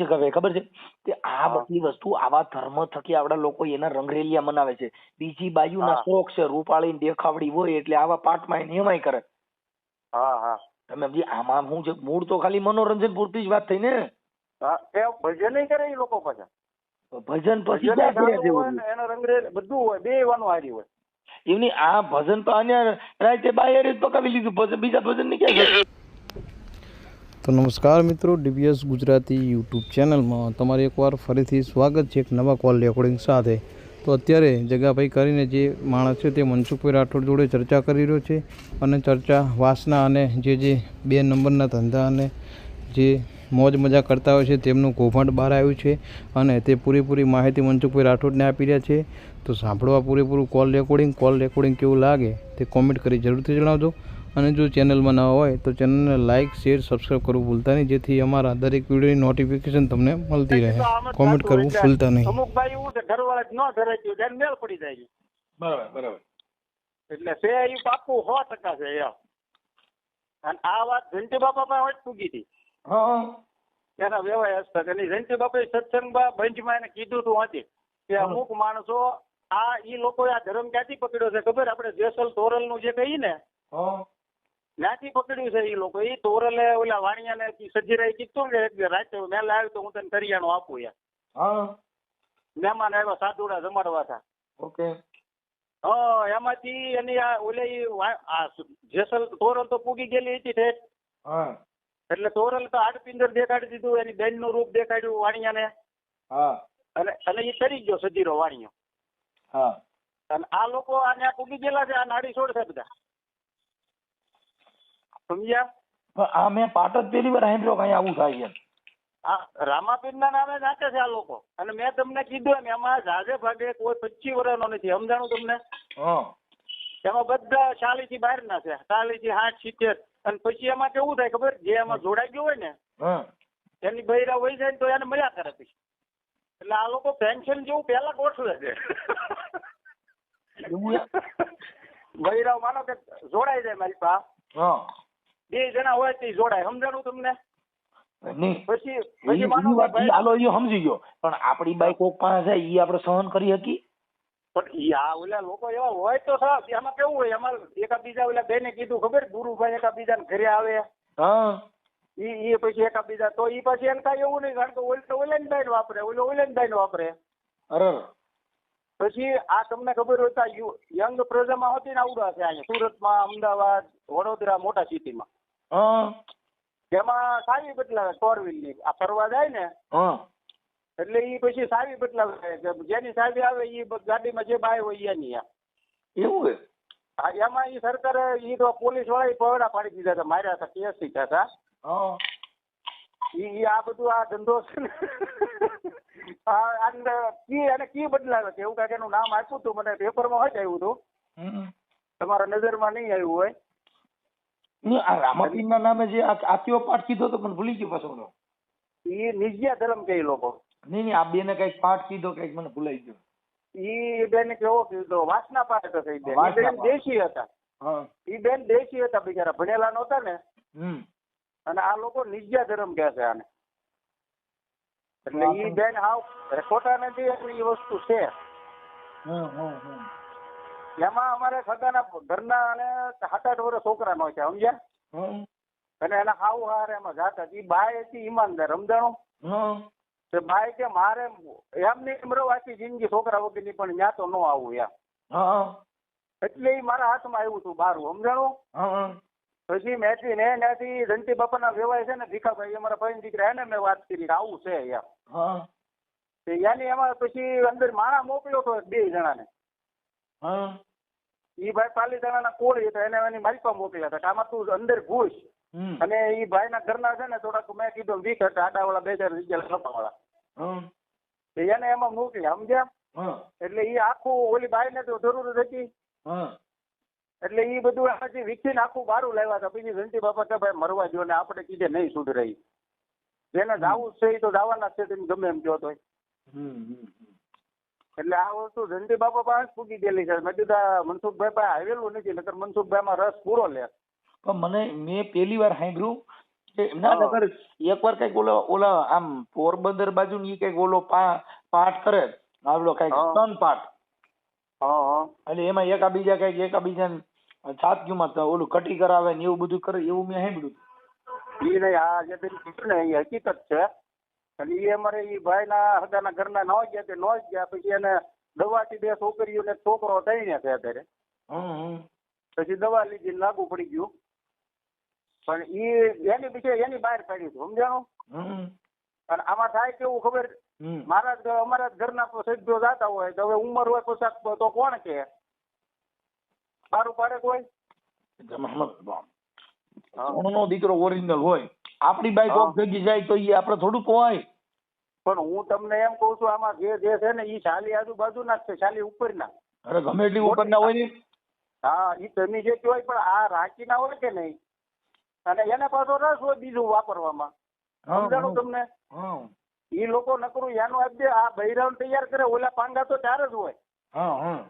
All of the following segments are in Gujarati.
છે ખબર ખબર છે? કે આ બધી વસ્તુ આવા ધર્મ થકી આપડા લોકો એના રંગરેલિયા મનાવે છે. બીજી બાજુના ના શોખ છે રૂપાળી દેખાવડી હોય એટલે આવા એને એમાંય કરે. હા હા. તમે સમજી આમાં હું છે મૂળ તો ખાલી મનોરંજન પૂરતી જ વાત થઈ ને? ભજન કરે એ લોકો પાછા. ભજન પછી બધું હોય બે વાનું હારી હોય. એમની આ ભજન તો અહીંયા રાતે બાયરે જ પકાવી લીધું બીજા ભજનની ક્યાં? તો નમસ્કાર મિત્રો, ડીબીએસ ગુજરાતી યુટ્યુબ ચેનલમાં તમારે એકવાર ફરીથી સ્વાગત છે એક નવા કોલ રેકોર્ડિંગ સાથે. તો અત્યારે જગાભાઈ કરીને જે માણસ છે તે મનસુખભાઈ રાઠોડ જોડે ચર્ચા કરી રહ્યો છે અને ચર્ચા વાસના અને જે જે બે નંબરના ધંધા અને જે મોજ મજા કરતા હોય છે તેમનું કૌભાંડ બહાર આવ્યું છે અને તે પૂરેપૂરી માહિતી મનસુખભાઈ રાઠોડને આપી રહ્યા છે. તો સાંભળવા પૂરેપૂરું કોલ રેકોર્ડિંગ કોલ રેકોર્ડિંગ કેવું લાગે તે કોમેન્ટ કરી જરૂરથી જણાવજો. અને જો ચેનલમાં નવા હોય તો ચેનલને લાઇક શેર સબસ્ક્રાઈબ કરવું ભૂલતા નહીં. જેથી અમારા દરેક વિડીયોની નોટિફિકેશન તમને મળતી રહે. કોમેન્ટ કરવું ભૂલતા નહીં. અમુક ભાઈ એવું છે ઘરવાળા જ ન ધરાઈ ગયું ત્યારે મેળ પડી જાય બરાબર બરાબર. એટલે છે એ બાપુ સો ટકા છે એમ. અને આ વાત ઘંટી બાપા પણ હોય પૂગી હતી. એના વ્યવહાર હસ્તક એટલે ઘંટી બાપા સત્સંગમાં ભંજમાં એને કીધું હતું હતી કે અમુક માણસો આ ઈ લોકો આ ધર્મ ક્યાંથી પકડ્યો છે? ખબર? આપણે જેસલ તોરલનું જે કહીએ ને ત્યાંથી પકડ્યું છે એ લોકો. એ તોરલે ઓલા વાણિયાને સજીરાય કીધું ને કે રાતે મેં આવ્યો તો હું તને કરિયાણું આપું યાર હા. મહેમાન આવ્યા સાધુડા જમાડવા હતા. ઓકે. હા એમાંથી એની આ ઓલે આ જેસલ તોરલ તો પૂગી ગયેલી હતી ઠેઠ. હા. એટલે તોરલ તો હાડપિંજર દેખાડી દીધું એની બેનનું રૂપ દેખાડ્યું વાણિયાને. હા. અને અને એ તરી ગયો સજીરો વાણિયો. હા. અને આ લોકો આ પૂગી ગયેલા છે આ નાડી છોડશે બધા. સમજ્યા? આ મેં પાટ જ પહેલી વાર સાંભળ્યો કે આવું થાય એમ. આ રામાપીર ના નામે નાખે છે આ લોકો. અને મેં તમને કીધું એમ એમાં જાજે ભાગે કોઈ પચીસ વર્ષનો નથી. સમજાણું તમને? એમાં બધા ચાલી થી બહાર ના છે. ચાલી થી સાઠ સિત્તેર. અને પછી એમાં કેવું થાય ખબર? જે એમાં જોડાઈ ગયું હોય ને એની બૈરા હોય જાય ને તો એને મજા કરે પછી. એટલે આ લોકો પેન્શન જેવું પેલા ગોઠવે છે. એવું માનો કે જોડાઈ જાય મારી હા. બે જણા હોય તે જોડાય. સમજાણું તમને? પછી ભાઈ હાલો સમજી ગયો. પણ આપણી બાઈક કોક પાસે જાય ઈ આપણે સહન કરી શકી પણ આ ઓલા લોકો એવા હોય તો સાહેબ એમાં કેવું હોય? એમાં એકાબીજા ઓલા બેને કીધું ખબર? ગુરુભાઈ એકાબીજાને ઘરે આવે. હા. ઈ પછી પછી એકાબીજા તો ઈ પછી એને કાંઈ એવું નહીં કારણ કે ઓલ તો ઓલેન બાઈન વાપરે. ઓલો ઓલેન બાઈન વાપરે. અરે પછી આ તમને ખબર હોય તો યંગ પ્રજામાં હતી ને આવડા છે અહીંયા સુરતમાં અમદાવાદ વડોદરા મોટા સિટીમાં. એમાં સાવી બદલાવે ફોરની. આ ફરવા જાય ને એટલે ઈ પછી સાવી બદલાવે જેની સાવી આવે ઈ ગાડીમાં જે બાય હોય એની આ. એવું એમાં ઈ સરકારે ઈ તો પોલીસવાળા પવડા પાડી દીધા હતા. માર્યા હતા કેસ થયા હતા ઈ ઈ આ બધું આ ધંધો છે ને. આ કી અને કી બદલાવે છે. એવું કાંઈક એનું નામ આપ્યું હતું મને પેપરમાં હોય જ આવ્યું હતું તમારા નજરમાં નહીં આવ્યું હોય. નામે જે આ પાઠ કીધો તો પણ ભૂલી ગયો પાછો. એ નિજ્યા ધર્મ કે લોકો નહીં નહીં આ બેને કંઈક પાઠ કીધો કંઈક મને ભૂલાઈ ગયો. ઈ બેન કેવો કીધો વાસના પાઠ હતો ઈ બેન. દેશી હતા. ઈ બેન દેશી હતા બિચારા ભણેલા નહોતા ને. હમ. અને આ લોકો નિજ્યા ધર્મ કહે છે આને. એટલે એ ઈ બેન હાવ ખોટા નથી એ વસ્તુ છે. હમ હમ હમ. એમાં અમારે સગાના ઘરના અને સાત આઠ વર્ષ છોકરાનો છે સમજ્યા? અને એના હાવ હારે એમાં જાત હતી. બાય હતી ઈમાનદાર સમજાણું? તે બાય કે મારે એમની એમ રહો આખી જિંદગી છોકરા વગરની પણ ન્યા તો ન આવું એમ. એટલે ઈ મારા હાથમાં આવ્યું હતું બારું સમજાણું? પછી મેથી ને ત્યાંથી બાપા બાપાના વેવાય છે ને ભીખાભાઈ અમારા ભાઈ દીકરા એને મેં વાત કરી આવું છે એમ. યાની એમાં પછી અંદર માણા મોકલ્યો તો બે જણાને. હા. ઈ ભાઈ પાલીતાણાના કોળી હતા એને એની માલિકા મોકલ્યા હતા આમાં તું અંદર ઘૂસ. અને ઈ ભાઈના ઘરના છે ને થોડાક મેં કીધું વીક હતા આડાવાળા બે ચાર જગ્યા લપાવાળા એને એમાં મોકલ્યા સમજ્યા? એટલે ઈ આખું ઓલી બાઈને તો જરૂર હતી. એટલે ઈ બધું પછી વીખીને આખું બારું લાવ્યા હતા. પછી જંતી બાપા કે ભાઈ મરવા જો ને આપણે કીધે નહીં સુધરાઈ જેને જાવું છે એ તો જવાના છે તેમ ગમે એમ હમ હમ. એટલે આ વસ્તુ જંતી બાપા પાસે પૂગી ગયેલી છે. મેં કીધું મનસુખભાઈ પાસે આવેલું નથી નકર મનસુખભાઈ માં રસ પૂરો લે. પણ મને મેં પહેલી વાર સાંભળ્યું કે ના નગર એકવાર કંઈક ઓલો ઓલા આમ પોરબંદર બાજુ ની કંઈક ઓલો પાઠ કરે આવડો કંઈક હા. સ્તન પાઠ. એટલે એમાં એકાબીજા કંઈક એકાબીજા છાતીમાં તો ઓલું કટી કરાવે ને એવું બધું કરે એવું મેં સાંભળ્યું એ નહીં આ જે પેલું કીધું ને એ હકીકત છે. અને એ અમારે એ ભાઈના હદાના ઘરના ન ગયા તે ન જ ગયા પછી એને દવાથી બે છોકરીઓ ને છોકરો થઈને છે અત્યારે. હમ હમ. પછી દવા લીધી લાગુ પડી ગયું. પણ એ એની પીછે એની બહાર પાડી સમજાણું? અને આમાં થાય કેવું ખબર? મારા અમારા જ ઘરના સભ્યો જાતા હોય તો હવે ઉંમર હોય પોશાક તો કોણ કે? સારું પાડે કોઈ. સોનનો દીકરો ઓરિજિનલ હોય. આપણી બાઈક ઓફ ભેગી જાય તો એ આપણે થોડું હોય. પણ હું તમને એમ કહું છું આમાં જે જે છે ને એ શાલી આજુબાજુના જ છે શાલી ઉપરના. અરે ગમે એટલી ઉપર ના હોય ને. હા ઈ તમે જે કહેવાય પણ આ રાંચીના હોય કે નહીં? અને એને પાછો રસ હોય બીજું વાપરવામાં. સમજાણું તમને? એ ઈ લોકો નકરું એનું આપજે આ બૈરાውን તૈયાર કરે ઓલા પાંગા તો ચાર જ હોય. હા હા.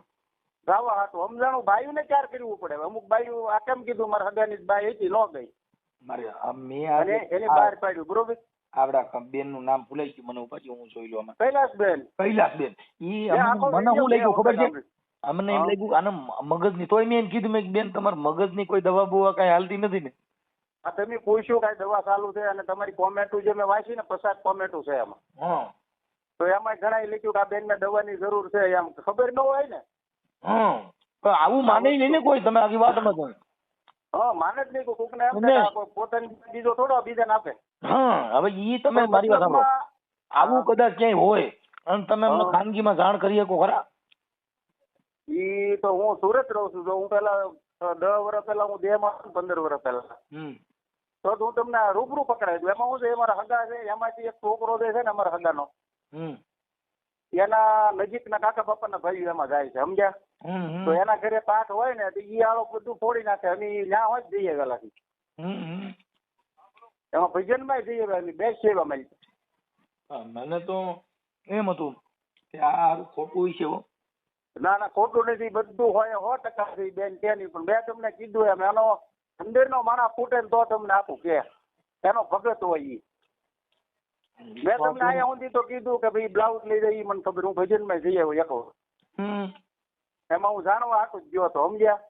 ગાવા હાટું સમજાણું ને ચાર કરવું પડે? અમુક ભાઈ આ કેમ કીધું મારા હગાની ભાઈ હતી ન ગઈ. મારે મેં એની બહાર પાડ્યું બરોબર? આવડા બેનનું નામ ભૂલાઈ ગયું મને પછી હું જોઈ લઉં કૈલાસબેન. કૈલાસબેન. ઈ મને શું લાગ્યું મેં ખબર છે? અમને એમ લાગ્યું આને મગજની તોય મેં એમ કીધું મેં બેન તમારે મગજની કોઈ દવા બવા કઈ હાલતી નથી ને. આ તમે પૂછ્યું કઈ દવા ચાલુ છે અને તમારી કોમેન્ટો જે મેં વાંચી ને પસાર કોમેન્ટો છે એમાં હા. તો એમાં ઘણા લખ્યું કે આ બેન ને દવાની જરૂર છે એમ. ખબર ન હોય ને. હા. પણ આવું માને નહીં ને કોઈ તમે આખી વાતમાં હા માને જ નહીં કોક ને. પોતાની બીજો થોડો બીજાને આપે. હા હવે ઈ તમે મારી વાત સાંભળો. આવું કદાચ ક્યાંય હોય અને તમે અમને ખાનગીમાં જાણ કરી શકો ખરા? ઈ તો હું સુરત રહું છું જો હું પેલા દસ વર્ષ પહેલા હું દેહમાં પંદર વર્ષ પહેલા. તો હું તમને રૂબરૂ પકડાવી દઉં એમાં શું છે એ મારા હગા છે એમાંથી એક છોકરો જે છે ને અમારા હગાનો હમ. એના નજીકના કાકા બાપાના ભાઈ એમાં જાય છે સમજ્યા. તો એના ઘરે પાઠ હોય ને તો ઈ આળો બધું ફોડી નાખે અમે ન્યા હોય જ જઈએ વેલાથી. એમાં ભજનમાં થઈ જવાની બે સેવા મળી. મને તો એમ હતું કે આ ખોટું છે ના ના ખોટું નથી બધું હોય સો ટકા થઈ બેન તેની પણ મેં તમને કીધું એમ એનો અંદરનો માણસ ફૂટે તો તમને આપું કે એનો ભગત હોય ઈ. મેં તમને અહીંયા સુધી તો કીધું કે ભાઈ બ્લાઉઝ લઈ જાય ઈ મને ખબર હું ભજનમાં જઈ આવ્યો હમ. એમાં હું જાણવા હાટું જ ગયો હતો સમજ્યા?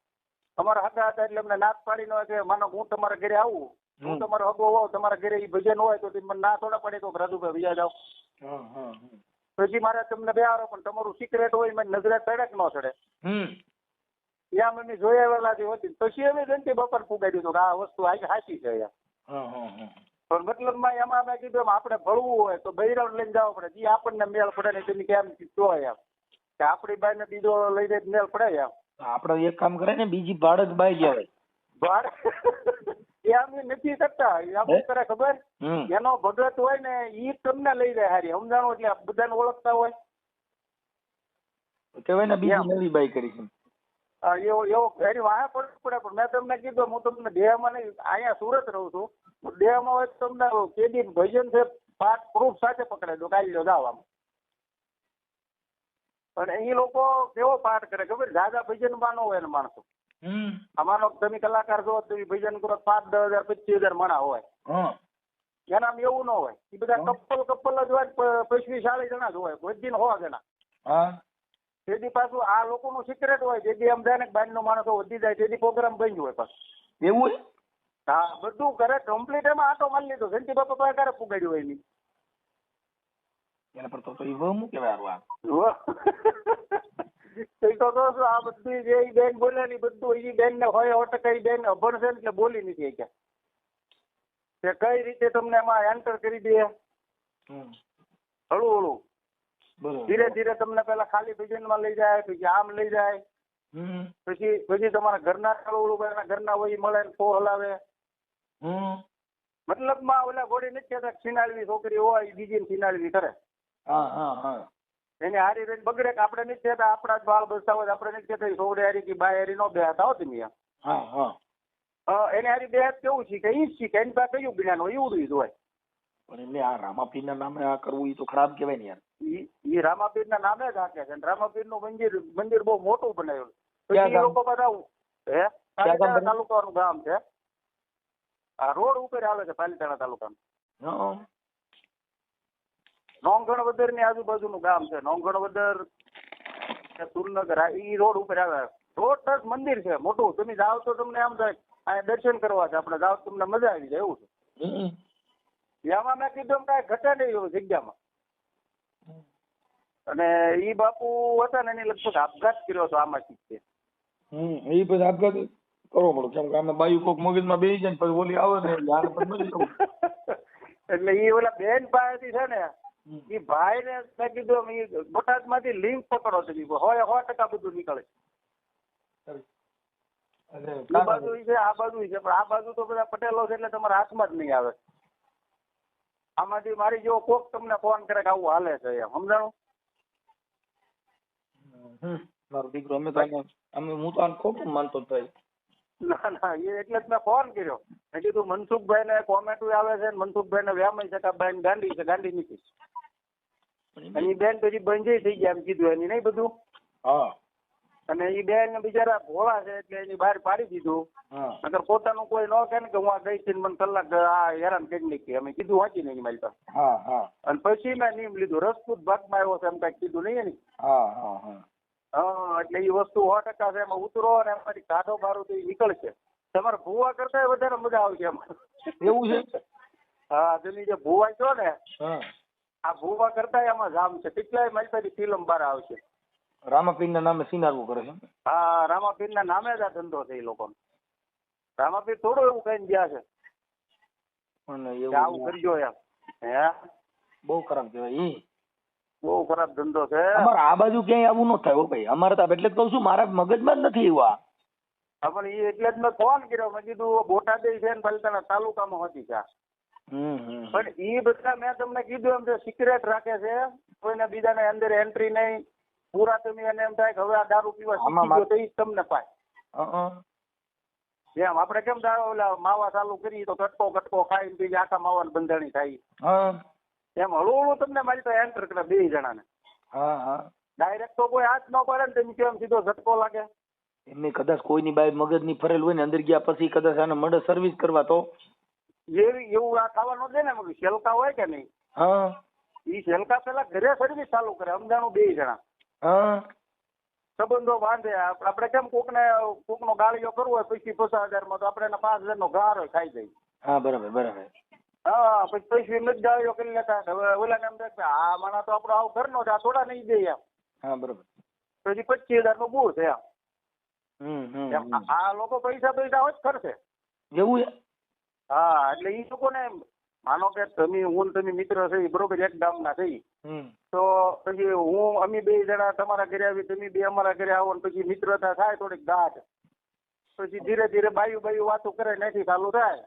અમારા હતા હતા એટલે અમને નાક પાડી નો કે માનો હું તમારા ઘરે આવું. હું તમારો હગો હોવ તમારા ઘરે ઈ ભજન હોય તો મને ના થોડા પડે તો રાજુભાઈ બીજા જાઓ. પછી મારે તમને બે આવો પણ તમારું સિક્રેટ હોય મને નજરે ચડે કે ન ચડે. ત્યાં અમે જોઈ આવેલા જે હતી પછી અમે જયંતિ બપોર ફુગાડ્યું હતું કે આ વસ્તુ આજે સાચી છે યાર મતલબમાં એમાં મેં કીધું આપણે ભળવું હોય તો બૈરાવ લઈને જવું પડે. જે આપણને મેળ પડે ને તેની કેમ કહો એમ. કે આપણી બાઈને બીજો લઈને મેળ પડે એમ. આપણે એક કામ કરે ને બીજી ભાડે બાઈ લેવાય. ભાડે? એ અમે નથી કરતા. એ આમ કરે ખબર? એનો ભગત હોય ને ઈ તમને લઈ જાય હારી. સમજાણો એટલે બધાને ઓળખતા હોય. કહેવાય ને બીજી નવી બાઈ કરી છે. એવો એવો એની વાહે પડવું પડે પણ મેં તમને કીધું હું તમને દેહામાં નહીં અહીંયા સુરત રહું છું. દેહામાં હોય તમને કેદી ભજન છે પાઠ પ્રૂફ સાથે પકડાઈ દો કાઢી લો જાવ પણ એ લોકો કેવો પાઠ કરે ખબર? દાદા ભજન માનો હોય ને માણસો. અમારો તમે કલાકાર જો તમે ભજન કરો પાંચ દસ હજાર પચીસ હજાર મણા હોય. એના એનામાં એવું ન હોય. એ બધા. કપલ કપલ જ હોય પચીસ ચાલીસ જણા જ હોય. બધી હોવા જણા. તેથી પાછું આ લોકોનું સિક્રેટ હોય. જેથી આમ જાય ને બાર નો માણસો વધી જાય. તેથી પ્રોગ્રામ બંધ હોય પાછું. એવું હા બધું કરે. કમ્પ્લીટ એમાં આટો મારી લીધો. જયંતિ બાપા પાસે ક્યારે પુગાડ્યું હોય નહીં એના પર તો એ ઈ વહુ મૂકે હારું એ તો આ બધી જે બેન બોલે ને બધું એ બેન ને હોય ટકા બેન અભણ છે એટલે બોલી નથી કે કઈ રીતે તમને એમાં એન્ટર કરી દે હમ. હળું હળું ધીરે ધીરે તમને પેલા ખાલી ભજનમાં લઈ જાય પછી આમ લઈ જાય. પછી પછી તમારા ઘરના હળું હળું એના ઘરના હોય મળે ને ફો હલાવે. હમ. મતલબમાં ઓલા ગોળી નથી કહેતા છીનાળવી છોકરી હોય ઈ બીજી છીનાળવી કરે. હા હા હા. એને હારી રહીને બગડે કે આપણે કહેતા આપણા જ બાળ બસાવો આપણે નથી કહેતા. ઈ હારી કે બાય હારી નો બેહતા હો તમે હા હા. એને હારી બેહત કેવું છે કે ઈ શીખે. એની પાસે કયું જ્ઞાન હોય? એવું જ હોય. પણ એટલે આ રામાપીરના નામે આ કરવું એ તો ખરાબ કહેવાય ને યાર. ઈ ઈ રામાપીર ના નામે જ હાકે છે. રામાપીરનું મંદિર મંદિર બહુ મોટું બનાવ્યું ક્યાં પછી લોકો બધા હે? તાલુકા નું તાલુકાનું ગામ છે. આ રોડ ઉપર આવે છે પાલીતાણા તાલુકાનું. હં. નોંગણવદરની આજુબાજુનું ગામ છે. નોંગણવદર સુરનગર ઈ રોડ ઉપર આવે. રોડ મંદિર છે મોટું. તમે જાઓ તો તમને આમ થાય અહીંયા દર્શન કરવા છે આપણે. જાઓ તમને મજા આવી જાય એવું છે. એમાં મેં કીધું કાંઈ ઘટે નહીં એવું જગ્યામાં. અને ઈ બાપુ હતા ને એને લગભગ આપઘાત કર્યો હતો આમાંથી છે. હમ પછી આપઘાત કરવો પડે. કેમ કે આમાં બાયુ કોક મગજમાં બેસી જાય પછી ઓલી આવે ને. એટલે ઈ ઓલા બેન પાસેથી છે ને ઈ ભાઈ ને મેં કીધું બોટાદમાંથી લિંક પકડો છે હોય સો ટકા બધું નીકળે. આ બાજુ છે આ બાજુ છે. પણ આ બાજુ તો બધા પટેલો છે એટલે તમારા હાથમાં જ નહીં આવે. આમાંથી મારી જેવો કોક તમને ફોન કરે કે આવું હાલે છે એમ. સમજાણું? મારો દીકરો અમે તો અમે હું તો ખોટું માનતો ભાઈ ના ના એ એટલે જ મેં ફોન કર્યો. મેં કીધું મનસુખભાઈ ને કોમેન્ટ આવે છે મનસુખભાઈ ને વ્યામય છે કે ભાઈ ગાંડી છે? ગાંડી નથી અને બેન પછી બંજય થઈ ગયા એમ કીધું એની નહીં બધું? હા. અને એ બેન બિચારા ભોળા છે એટલે એની બહાર પાડી દીધું. હા. નકર પોતાનું કોઈ ન કહે ને કે હું આ ગઈ છે ને મને કલાક આ હેરાન કરી નાખી. અમે કીધું વાંચી નહીં મારી પાસે. હા હા. અને પછી મેં નિયમ લીધું રસપૂત ભાગમાં આવ્યો છે એમ કઈ કીધું નહીં એની. હા હા હા. હા એટલે એ વસ્તુ સો ટકા છે એમાં ઉતરો અને એમાંથી કાઢો બારો તો એ નીકળશે. તમારે ભૂવા કરતા વધારે મજા આવશે એમાં. એવું છે? હા તમે જે ભૂવા છો ને હા. આ ભૂવા કરતા એમાં જામ છે. કેટલાય મારી ફિલ્મ બહાર આવશે. રામાપીર ના નામે સિનારવું કરે છે હા રામાપીર ના નામે જ આ ધંધો છે એ લોકો રામાપીર થોડું એવું કઈ ગયા છે. આવું કરજો એમ. હે? બહુ ખરાબ કહેવાય. ઈ? બહુ ખરાબ ધંધો છે. અમારે આ બાજુ ક્યાંય આવું ન થાય ભાઈ. અમારે તો એટલે જ કહું છું મારા મગજમાં જ નથી એવું આ. પણ એ એટલે જ મેં ફોન કર્યો. મેં કીધું બોટાદ છે ને પલતાના તાલુકામાં હતી ત્યાં પણ ઈ બધા મેં તમને કીધું એમ સિક્રેટ રાખે છે. કોઈને બીજાને અંદર એન્ટ્રી નહીં. પૂરા તમે એને એમ થાય કે હવે આ દારૂ પીવા શીખી ગયો તો ઈ તમને પાય. જેમ આપણે કેમ દારૂ ઓલા માવા ચાલુ કરીએ તો કટકો કટકો ખાઈને પછી આખા માવાની બંધાણી થાય એમ હળવું હળવું તમને મારી તો એન્ટર કરે બે જણાને. ડાયરેક્ટ તો કોઈ હાથ ન પડે ને તમે કેમ સીધો ઝટકો લાગે. એમને કદાચ કોઈની મગજ મગજની ફરેલ હોય ને અંદર ગયા પછી કદાચ આને મડે સર્વિસ કરવા તો એવી એવું આ ખાવાનું દે ને મગર શેલકા હોય કે નહીં? હા. ઈ શેલકા પેલા ઘરે સર્વિસ ચાલુ કરે. અમદાણું બે જણા. હા. સંબંધો બાંધે. આપ- આપણે કેમ કોક નો ગાળિયો કરવો હોય પછી પચાસ હજારમાં તો આપણે એના પાંચ હજારનો ગાળો ખાઈ જાય. હા બરાબર બરાબર. હા પછી પૈસા નથી ગાળિયો કરી લેતા. હવે ઓલાને એમ થાય કે આ માણા તો આપણો આવો ઘરનો છે આ થોડા નહીં દે એમ. હા બરાબર. પછી પચીસ બહુ છે એમ. હમ હમ એમ હમ. આ લોકો પૈસા પૈસા હોય જ ખર્ચે. એવું હા એટલે ઈ લોકોને ને માનો કે તમે હું ને તમે મિત્ર છે બરોબર એક ગામના થઈ તો પછી હું અમે બે જણા તમારા ઘરે આવી તમે બે અમારા ઘરે આવો ને પછી મિત્રતા થાય થોડીક ગાઢ. પછી ધીરે ધીરે બાયું બાયું વાતો કરે નથી ચાલુ થાય.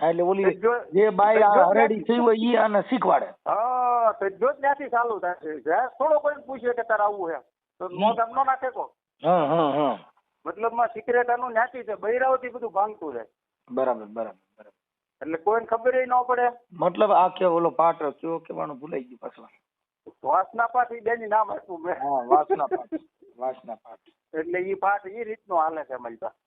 એટલે ઓલી જે બાઈ હરેડી થઈ હોય ઈ આને શીખવાડે. હા તો જો ત્યાંથી ચાલુ થાય થોડો કોઈ પૂછે કે તારે આવું છે તો નો ગામ નો નાખે કો હા હા હા. મતલબમાં સિક્રેટ આનું ન્યાથી છે બૈરાઓથી બધું ભાંગતું જાય. બરાબર બરાબર બરાબર. એટલે કોઈને ખબર ન પડે. મતલબ આ કે ઓલો પાઠ કયો કેવાનું ભૂલાઈ ગયું પાછું. વાસના પાઠ ઈ બેની નામ હતું મેં. હા વાસના પાઠ વાસના પાઠ એટલે ઈ પાઠ ઈ રીતનો હાલે છે અમારી પાસે.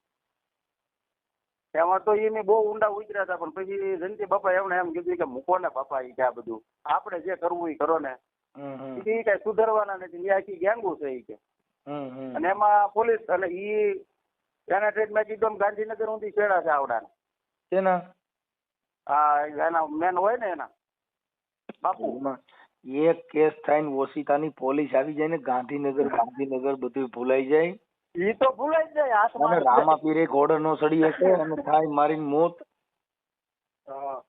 એમાં તો ઈ બહુ ઊંડા ઉતર્યા હતા પણ પછી જનતી બાપા એમણે એમ કીધું કે મૂકો ને બાપા ઈ કે આ બધું. આપણે જે કરવું એ કરો ને. હમ કઈ સુધારવાના નથી આખી ગેંગુ છે ઈ કે. અને એમાં પોલીસ અને ઈ એના ટ્રેડમાં કીધું ગાંધીનગર સુધી છેડા છે આવડા એના? હા એના મેન હોય ને એના. બાપુ. એક કેસ થાય ને ઓશિતાની પોલીસ આવી જાય ને ગાંધીનગર ગાંધીનગર બધું ભૂલાઈ જાય. ઈ તો ભૂલાઈ જ જાય અને રામા પીરે એક નો સડી હશે અને થાય મારીને મોત. હા.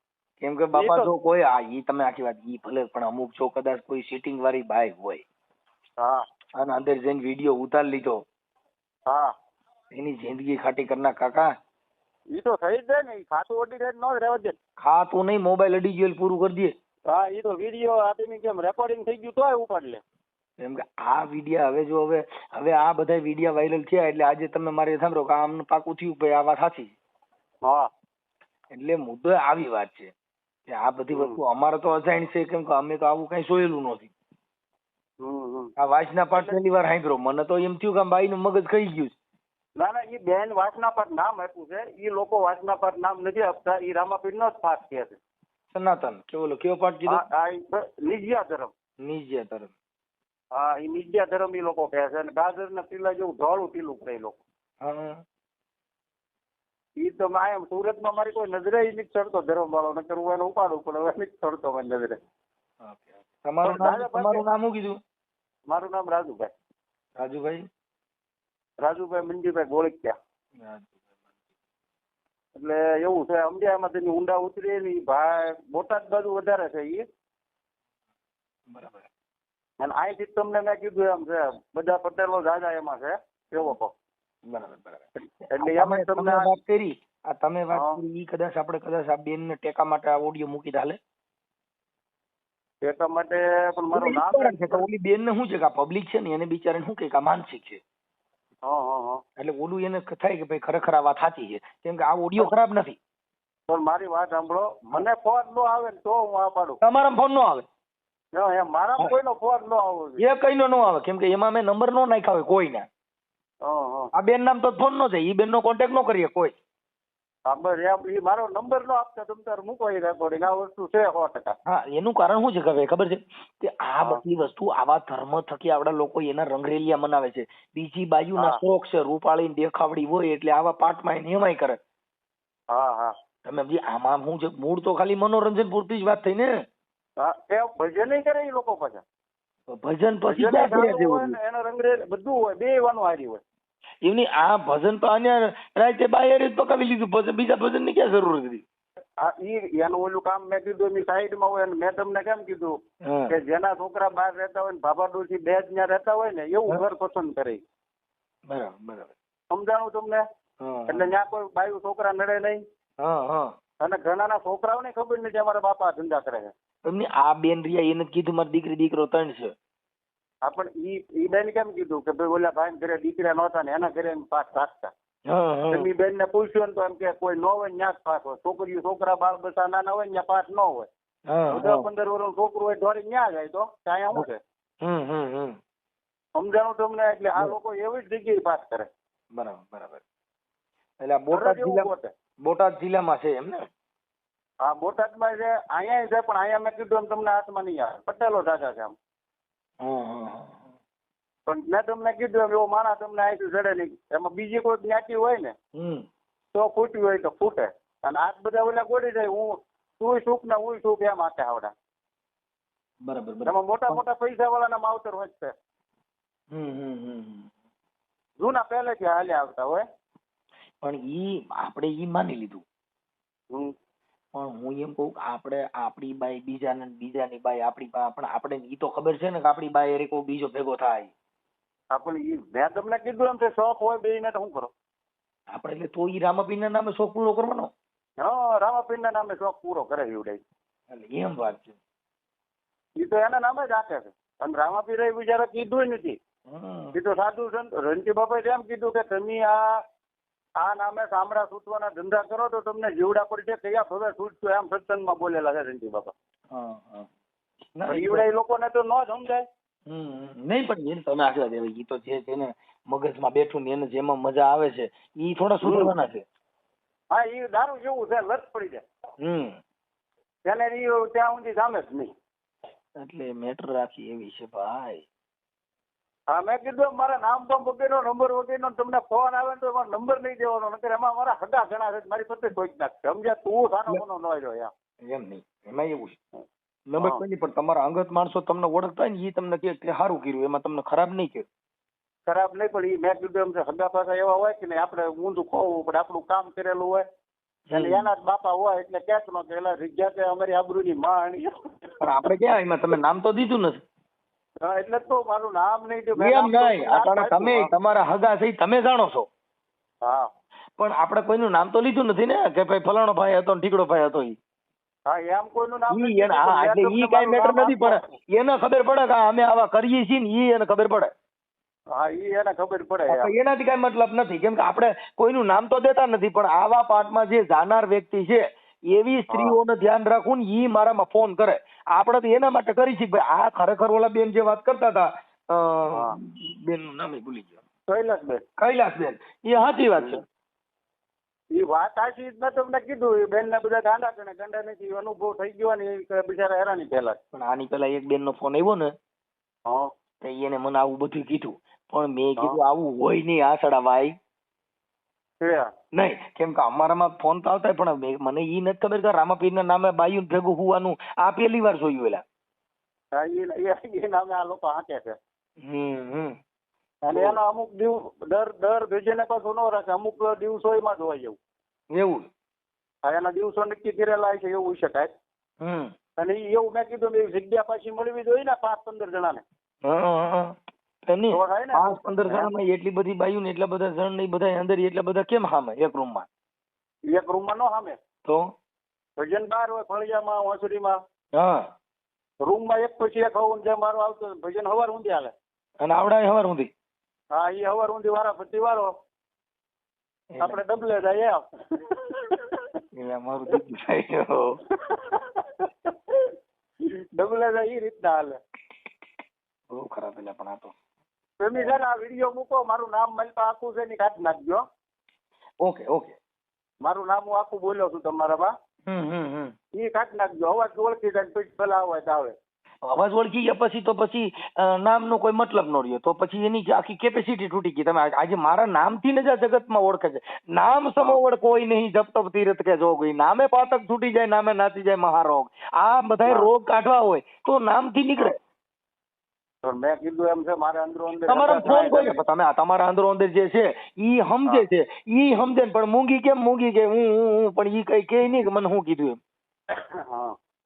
કેમ કે બાપા જો કોઈ આ ઈ તમે આખી વાત ઈ ભલે પણ અમુક જો કદાચ કોઈ સીટિંગ વાળી બાઈ હોય. હા. અને અંદર જઈને વીડિયો ઉતાર લીધો. હા. એની જિંદગી ખાટી કરના કાકા. ઈ તો થઈ જ જાય ને ઈ ખાતું ઓડી જાય નો રહેવા દે. ખાતું નહીં મોબાઈલ અડી ગયો પૂરું કરી દે. હા ઈ તો વીડિયો આપીને કેમ રેકોર્ડિંગ થઈ ગયું તોય ઉપાડ લે. એમ કે આ વિડિયા હવે જો હવે હવે આ બધા વિડિયા વાયરલ થયા એટલે આજે તમે મારે સાંભળો કે આમ પાકું થયું ભાઈ આ વાત સાચી. હા. એટલે મુદ્દો આવી વાત છે કે આ બધી વસ્તુ અમારે તો અજાણ છે કેમ કે અમે તો આવું કઈ જોયેલું નથી. આ વાંચના પાઠ પહેલી વાર સાંભળ્યો. મને તો એમ થયું કે ભાઈ નું મગજ ખાઈ ગયું છે. ના ના એ બેન વાસના પાઠ નામ આપ્યું છે. એ લોકો વાસના પાઠ નામ નથી આપતા. એ રામાપીર નો જ પાઠ કહે છે. સનાતન. કેવો ઓલો કયો પાઠ કીધો? આ- આ ઈ બ- નિજ્યા ધર્મ. નિજ્ય ધર્મ. હા એ નિજ્યા ધર્મ એ લોકો કહે છે. અને ગાજર ના ટીલા જેવું ધોળું ટીલું કરે એ લોકો. હા. ઈ તો આમ સુરતમાં મારી કોઈ નજરે ઈ નથી ચડતો ધર્મ વાળો નકર હું એને ઉપાડું પણ હવે નથી ચડતો મારી નજરે. ઓકે તમારું નામ દાદા પાસે- તમારું નામ શું કીધું? મારું નામ રાજુભાઈ. રાજુભાઈ? રાજુભાઈ મંજીભાઈ ગોળકિયા. એટલે એવું છે અમદાવાદમાં તેની ઊંડા ઉતરી ને ભાઈ બોટાદ બાજુ વધારે છે ઈ. બરાબર. અને અહીંથી તમને મેં કીધું એમ છે બધા પટેલો જાજા એમાં છે સેવકો બરાબર બરાબર. એટલે એમાં તમને વાત કરી આ તમે વાત કરી ઈ કદાચ આપણે કદાચ આ બેન ને ટેકા માટે આ ઓડિયો મૂકી હાલે. એટલા માટે પણ મારું નામ છે કે ઓલી બેન ને શું છે કે આ પબ્લિક છે ને એને બિચારાને શું કે કે આ માનસિક છે? એટલે ઓલું એને થાય કે ભાઈ ખરેખર આ વાત સાચી છે. કેમ કે આ ઓડિયો ખરાબ નથી. પણ મારી વાત સાંભળો. મને ફોન નો આવે તો હું આ પાડું. તમારા ફોન નો આવે? ના, મારા કોઈનો ફોન નો આવવો જોઈએ. એ કઈ નો નો આવે. કેમ કે એમાં મેં નંબર નો નાખ્યા હોય કોઈના. ના હા. આ બેન નામ તો ફોન નો છે. એ બેન નો કોન્ટેક્ટ નો કરીએ કોઈ. હા બસ એમ ઈ મારો નંબર નો આપતા તમ તાર મૂકો એ રેકોર્ડિંગ આ વસ્તુ છે સો ટકા. હા એનું કારણ શું છે ખબર ખબર છે? કે આ બધી વસ્તુ આવા ધર્મ થકી આપડા લોકો એના રંગરેલિયા મનાવે છે. બીજી બાજુના ના શોખ છે રૂપાળી દેખાવડી હોય એટલે આવા પાઠમાં એને એમાંય કરે. હા હા. તમે સમજી આમાં શું છે? મૂળ તો ખાલી મનોરંજન પૂરતી જ વાત થઈ ને? ભજન એ ભજન કરે એ લોકો પાછા. ભજન પછી એનો રંગરે બધું હોય બે વાનું હારી હોય. એમની આ ભજન તો અહીંયા રાતે બાયર જ પકાવી લીધું. ભજન બીજા ભજનની ક્યાં જરૂર હતી? ઈ એનું ઓલું કામ મેં કીધું એની સાઈડમાં હોય અને મેં તમને કેમ કીધું કે જેના છોકરા બહાર રહેતા હોય ને ભાભાડોરથી બે જ ત્યાં રહેતા હોય ને એવું. ઘર પસંદ કરે. બરાબર બરાબર. સમજાણું તમને? એટલે ત્યાં કોઈ બાયું છોકરા નડે નહીં. અને ઘણાના છોકરાઓને ખબર નથી અમારા બાપા ધંધા કરે છે. એમની આ બેન રિયા એને કીધું મારી દીકરી દીકરો ત્રણ છે. હા પણ ઈ ઈ બેન કેમ કીધું કે ભાઈ ઓલા ભાઈ ઘરે દીકરા નહોતા ને એના ઘરે પાસ રાખતા. એમની બેન ને પૂછ્યું તો એમ કે કોઈ ન હોય ન્યાસ પાસ હોય. છોકરીઓ છોકરા બાળ બસા નાના હોય ત્યાં પાસ ન હોય. દસ પંદર વર્ષ છોકરું હોય ઢોરી ન્યા જાય તો? ત્યાં શું છે? સમજાણું તમને? એટલે આ લોકો એવી જ જગ્યાએ પાસ કરે. બરાબર બરાબર. એટલે બોટાદ જિલ્લા બોટાદ જિલ્લામાં છે એમ ને? હા બોટાદમાં છે અહીંયા છે પણ અહીંયા મેં કીધું એમ તમને હાથમાં નહીં આવે. પટેલો દાદા છે આમ. પણ મેં તમને કીધું એમ એવો માણસ તમને અહીંથી ચડે નહીં. એમાં બીજી કોઈ જ્ઞાતિ હોય ને તો ફૂટી હોય તો ફૂટે. અને આ બધા ઓલા ગોળી જાય હું તું સુખ ને હું સુખ એમ આખે આવડા. બરાબર બરાબર. એમાં મોટા મોટા પૈસા વાળાના માવતર હોય છે. જૂના પહેલેથી હાલ્યા આવતા હોય. પણ ઈ આપણે ઈ માની લીધું. પણ હું એમ કહું કે આપણે આપણી બાઈ બીજાને બીજાની બાઈ આપણી બા પણ આપણે ઈ તો ખબર છે ને કે આપણી બાઈ એરે કોઈ બીજો ભેગો થાય. આપણે ઈ મેં તમને કીધું એમ છે શોખ હોય બે ને તો શું કરો? આપણે એટલે તો ઈ રામાપીરના નામે શોખ પૂરો કરવાનો? હા રામાપીર ના નામે શોખ પૂરો કરે એવડે એટલે એમ વાત છે. ઈ તો એના નામે જ રાખે છે. અને રામાપીરે એ બિચારા કીધું નથી એ તો સાધુ સંત રણજી બાપાએ એમ કીધું કે તમે આ આ નામે સામડા સૂતવાના ધંધા કરો તો તમને જીવડા પર છે કયા ભવે છૂટશો એમ સત્સંગમાં બોલેલા છે રણજી બાપા. ઈવડે એ લોકોને તો ન સમજાય. નહીં પણ જેને તમે આખલા દેવા એ તો જે જેને મગજમાં બેઠું ને એને જેમાં મજા આવે છે એ થોડા સુધરવાના છે. હા એ દારૂ જેવું છે લત પડી જાય. હમ. એને ત્યાં સુધી સામે જ નહીં. એટલે મેટર રાખી એવી છે ભાઈ. હા મેં કીધું મારા નામ પણ વગેરેનો નંબર વગેરેનો તમને ફોન આવે તો એમાં નંબર નહીં દેવાનો નકર એમાં મારા હગા ઘણા છે મારી પત્ની ઠોકી નાખશે સમજ્યા? તું સાનો મનો ન રહ્યો એમ નહીં. એમાં એવું છે. નંબર કોઈ પણ તમારા અંગત માણસો તમને ઓળખતા ને એ તમને કે સારું કર્યું એમાં તમને ખરાબ નહીં કે ખરાબ નહીં પણ એ મેં કીધું એમ હગા પાછા એવા હોય કે નહીં આપણે ઊંધું ખોવું પડે આપણું કામ કરેલું હોય. એટલે એના જ બાપા હોય એટલે ક્યાંક નો કે તે અમારી આબરૂની માં પણ આપણે ક્યાં એમાં તમે નામ તો દીધું નથી. એટલે તો મારું નામ નહીં. એમ નહીં. અટાણે તમે તમારા હગા થઈ તમે જાણો છો. હા. પણ આપણે કોઈનું નામ તો લીધું નથી ને કે ભાઈ ફલાણો ભાઈ હતો ને ઠીકડો ભાઈ હતો ઈ. હા એમ કોઈનું નામ ઈ એને હા એટલે ઈ કાંઈ મેટર નથી પણ એને ખબર પડે કે અમે આવા કરીએ છીએ ને ઈ એને ખબર પડે. હા ઈ એને ખબર પડે એનાથી કઈ મતલબ નથી કેમ કે આપણે કોઈનું નામ તો દેતા નથી પણ આવા પાઠમાં જે જાનાર વ્યક્તિ છે એવી સ્ત્રીઓને ધ્યાન રાખવું ને ઈ મારામાં ફોન કરે. આપણે તો એના માટે કરી છે ભાઈ આ ખરેખર ઓલા બેન જે વાત કરતા હતા બેનનું નામ ભૂલી ગયો. કૈલાસબેન. કૈલાસબેન. એ સાચી વાત છે. એ વાત સાચી જ મેં તમને કીધું બેન ને બધા ગાંડા ગણે ગાંડા નથી અનુભવ થઈ ગયો ને બિચારા હેરાની પેલા પણ આની પેલા એક બેન નો ફોન આવ્યો ને હા. એને મને આવું બધું કીધું. પણ મેં કીધું આવું હોય નહીં આ સડાભાઈ છે નહીં કેમ કે અમારામાં ફોન તો આવતા પણ મને ઈ નથી ખબર કે રામાપીર ના નામે બાયું ભેગું હોવાનું. આ પેલી વાર જોયું એલા. હા, એ નામે આ લોકો હાંકે છે. હમ અને એનો અમુક દિવસ દર દર ભેજે પાછું ન રાખે અમુક દિવસો એમાં જોવા જેવું એવું. હા, એના દિવસો નક્કી કરેલા છે એવું શકાય. હમ. અને એવું મેં કીધું જગ્યા પાછી મળવી જોઈએ ને પાંચ પંદર જણાને. હા, પાંચ પંદર જણામાં એટલી બધી બાયુ ને એટલા બધા જણ ને બધા અંદર એટલા બધા કેમ હામે એક રૂમમાં એક રૂમમાં નો હામે? તો? ભજન બાર હોય ફળિયામાં માં હા. રૂમમાં એક પછી એક હોવું જે મારો આવતો ભજન હવાર ઊંધી હાલે. અને આવડાય હવાર ઊંધી? હા એ હવાર ઊંધી વાળા ફરતી વારો આપણે ડબલે જાય એમ એટલે મારું દીકરી થાય. ડબલે જાય એ રીતના હાલે. બહુ ખરાબ એટલે પણ આ તો. તમે છે ને આ વીડિયો મૂકો મારું નામ મલપા આખું છે ને કાઢી નાખજો. Okay okay. મારું નામ હું આખું બોલ્યો છું તમારામાં હમ હમ હમ. એ કાઢી નાખજો અવાજ ઓળખી જાય ને પછી પેલા અવાજ આવે. અવાજ ઓળખી ગયા પછી તો પછી અ, નામનો કોઈ મતલબ ન રહ્યો. તો પછી એની જે આખી કેપેસિટી તૂટી ગઈ. તમે આ- આજે મારા નામથી ને જ આ જગતમાં ઓળખે છે. નામ સમોવડ કોઈ નહીં. જપ તપ તીરથ કે જોગી નામે પાતક છૂટી જાય નામે નાચી જાય મહારોગ. આ બધાય હા. રોગ કાઢવા હોય તો નામથી નીકળે. તો મેં કીધું એમ છે મારે અંદરો અંદર તમારા ફોન કોઈ તમે તમારા અંદર અંદર જે છે ઈ સમજે છે. ઈ સમજે પણ મૂંગી કેમ મૂંગી કે હું હું હું પણ ઈ કઈ કે નહીં કે મને શું કીધું એમ.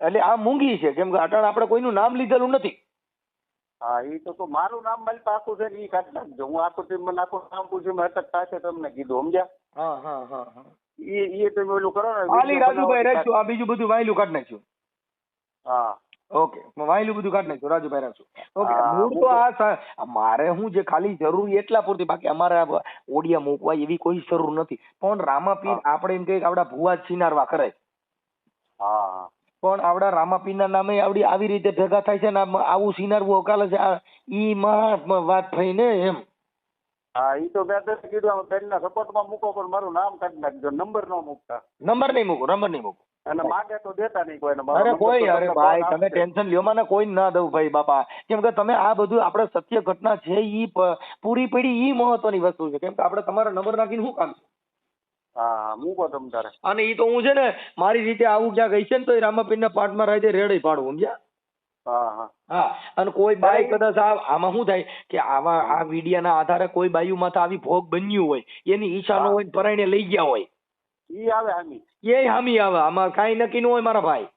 એટલે આ મૂંગી છે. કેમ કે અટાણ આપણે કોઈનું નામ લીધેલું નથી. હા એ તો તો મારું નામ મારી આખું છે એ કાઢી નાખજો હું આખું ટીમ મને આખું નામ પૂછ્યું મેં અટક થશે તમને કીધું સમજ્યા? હા હા હા હા. એ એ તમે ઓલું કરો ને ખાલી રાજુભાઈ રાખ્યું આ બીજું બધું વાયલું કાઢ નાખ્યું. હા. ઓકે વાયલું બધું કાઢ નાખ્યું રાજુભાઈ રાખશું ઓકે મૂળ તો આ મારે હું જે ખાલી જરૂર એટલા પૂરતી બાકી અમારે ઓડિયા મૂકવા એવી કોઈ જરૂર નથી. પણ રામાપીર. આપણે એમ કહીએ આપડા ભુવા છીનારવા સિનારવા કરે હા. પણ આવડા રામાપીરના નામે આવડી આવી રીતે ભેગા થાય છે ને આવું સિનારવું અકાલે છે ઈ મહા વાત થઈ ને એમ. હા એ તો મેં કીધું આમ સપોર્ટ સપોર્ટમાં મૂકો પણ મારું નામ કાઢી નાખજો નંબર ન મૂકતા. નંબર નહીં મૂકો નંબર નહીં મૂકો. અને માગે તો દેતા નહીં કોઈને મારો અરે કોઈ અરે ભાઈ તમે ટેન્શન લ્યો મને કોઈ ના દઉં ભાઈ બાપા. કેમ કે તમે આ બધું આપણે સત્ય ઘટના છે ઈ પૂરી પડી ઈ મહત્વની વસ્તુ છે. કેમ કે આપણે તમારા નંબર નાખીને શું કામ હા હા મૂકો તમ તારે. અને ઈ તો હું છે ને મારી રીતે આવું ક્યાં ગઈ છે ને તો એ રામાપીરના પાઠમાં રાતે રેડે પાડું સમજ્યા? હા હા. હા અને કોઈ બાઈ કદાચ આમાં શું થાય કે આવા આ વીડિયાના આધારે કોઈ બાયુ માથે આવી ભોગ બન્યું હોય એની ઈચ્છા ન હોય પરાયણે લઈ ગયા હોય. ઈ આવે હામી. એ હામી આવે. આમાં કાંઈ નક્કી ન હોય મારા ભાઈ.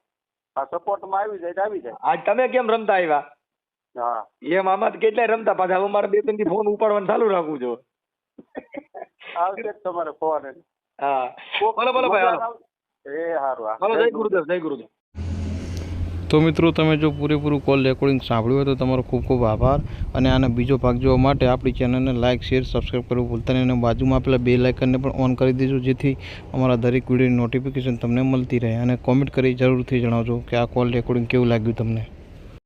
આ સપોર્ટમાં આવી જાય તો આવી જાય. આજ તમે કેમ રમતા આવ્યા? હા. એમ આમાં કેટલા કેટલાય રમતા પાછા. હવે મારે બે ત્રણથી ફોન ઉપાડવાનું ચાલુ રાખવું જો આવશે તમારે ફોન. હા. બોલો બોલો ભાઈ એ હા હાલો જય ગુરુદેવ જય ગુરુદેવ. તો મિત્રો, તમે જો પૂરેપૂરું કોલ રેકોર્ડિંગ સાંભળ્યું હોય તો તમારો ખૂબ ખૂબ આભાર. અને આનો બીજો ભાગ જોવા માટે આપણી ચેનલને લાઇક શેર સબસ્ક્રાઈબ કરવું ભૂલતા નહીં. અને બાજુમાં આપેલા બે લાઇકનને પણ ઓન કરી દેજો, જેથી અમારા દરેક વિડીયોની નોટિફિકેશન તમને મળતી રહે. અને કોમેન્ટ કરી જરૂરથી જણાવજો કે આ કોલ રેકોર્ડિંગ કેવું લાગ્યું તમને.